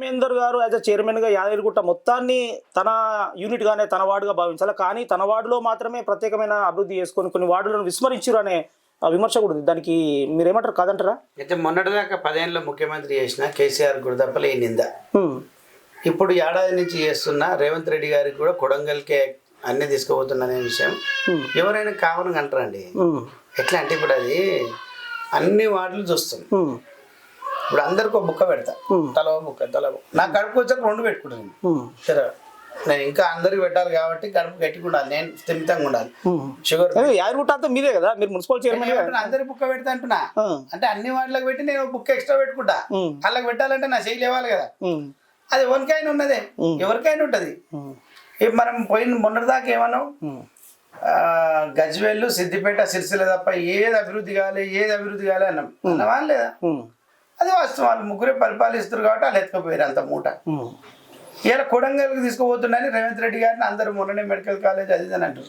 శంకర్ గారు as a చైర్మన్గా యాదగిరిగుట్ట మొత్తాన్ని తన యూనిట్ గానే తన వార్డుగా భావించాలి. కానీ తన వార్డులో మాత్రమే ప్రత్యేకమైన అభివృద్ధి చేసుకొని కొన్ని వార్డులను విస్మరించారు అనే విమర్శ కూడా దానికి మీరేమంటారు? కాదంటారా? అయితే మొన్నటిదాకా పదేళ్ళలో ముఖ్యమంత్రి చేసిన కేసీఆర్ కూడా తప్ప నింద. ఇప్పుడు ఏడాది నుంచి చేస్తున్న రేవంత్ రెడ్డి గారికి కూడా కొడంగల్కే అన్ని తీసుకుపోతున్న విషయం. ఎవరైనా కావాలని అంటారండి. ఎట్లా అంటే ఇప్పుడు అది అన్ని వాటిలు చూస్తాం. ఇప్పుడు అందరికి ఒక బుక్క పెడతా. తల బుక్క తల. నా కడుపు వచ్చాక రెండు పెట్టుకుంటాను సరే. నేను ఇంకా అందరికి పెట్టాలి కాబట్టి కడుపు గట్టిగా ఉండాలి. నేను స్థిమితంగా ఉండాలి. షుగర్ అంతా మీదే కదా? మీరు మున్సిపల్ చైర్మన్ అందరి బుక్క పెడతా అంటున్నా. అంటే అన్ని వాటిలకు పెట్టి నేను బుక్ ఎక్స్ట్రా పెట్టుకుంటా. వాళ్ళకి పెట్టాలంటే నా చేయి లేవాలి కదా. అది ఎవరికైనా ఉన్నదే. ఎవరికైనా ఉంటుంది. మనం పోయిన మొన్నటిదాకా ఏమన్నాం గజ్వేల్ సిద్దిపేట సిరిసిల్ల తప్ప ఏది అభివృద్ధి కావాలి ఏది అభివృద్ధి కావాలి అన్నాం. అన్నవా లేదా అది వాస్తవం. వాళ్ళు ముగ్గురే పరిపాలిస్తారు కాబట్టి వాళ్ళు ఎత్తుకుపోయారు అంత మూట. ఇలా కొడంగల్కి తీసుకుపోతున్నాని రేవంత్ రెడ్డి గారిని అందరూ మొన్ననే మెడికల్ కాలేజ్ అది అని అంటారు.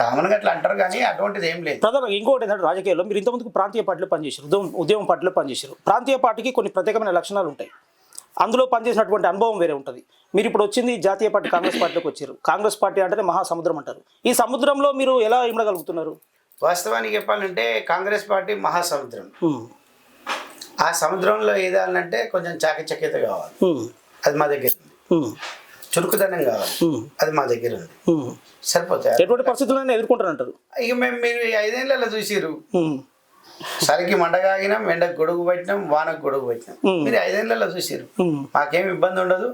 కామన్గా అట్లా అంటారు కానీ అటువంటిది ఏం లేదు. ప్రధానంగా ఇంకోటి ఏంటంటే రాజకీయాల్లో మీరు ఇంతకుముందుకు ప్రాంతీయ పార్టీలో పనిచేశారు ఉద్యమం ఉద్యమం పార్టీలో పనిచేశారు. ప్రాంతీయ పార్టీకి కొన్ని ప్రత్యేకమైన లక్షణాలు ఉంటాయి. అందులో పనిచేసినటువంటి అనుభవం వేరే ఉంటుంది. మీరు ఇప్పుడు వచ్చింది జాతీయ పార్టీ కాంగ్రెస్ పార్టీలోకి వచ్చారు. కాంగ్రెస్ పార్టీ అంటేనే మహాసముద్రం అంటారు. ఈ సముద్రంలో మీరు ఎలా ఇమ్మడగలుగుతున్నారు వాస్తవానికి చెప్పాలంటే కాంగ్రెస్ పార్టీ మహాసముద్రం. ఆ సముద్రంలో ఏదాలంటే కొంచెం చాకచక్యత కావాలి. అది మా దగ్గర ఉంది. చురుకుదనం కావాలి. అది మా దగ్గర ఉంది. సరిపోతాయి? ఎటువంటి పరిస్థితులను ఎదుర్కొంటారంటారు. ఇక మేము మీరు ఈ ఐదేళ్ళలో చూసిరు సరికి మండగాగినాం ఎండకు గొడుగు పెట్టినాం వానకు గొడుగు పెట్టినాం. మీరు ఐదేళ్ళలో చూసిరు మాకేం ఇబ్బంది ఉండదు.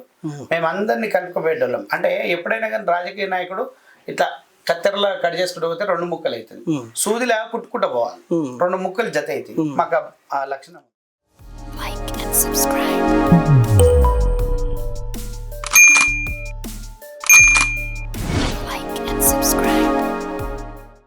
మేము అందరినీ కలుపుకోబెట్టోళ్ళం అంటే ఎప్పుడైనా కానీ రాజకీయ నాయకుడు ఇట్లా కత్తెరలా కట్ చేసుకుంటూ పోతే రెండు ముక్కలు అవుతుంది. సూదిలా కుట్టుకుంటూ పోవాలి. రెండు ముక్కలు జత అవుతాయి. మాకు ఆ లక్షణం subscribe. Like and subscribe.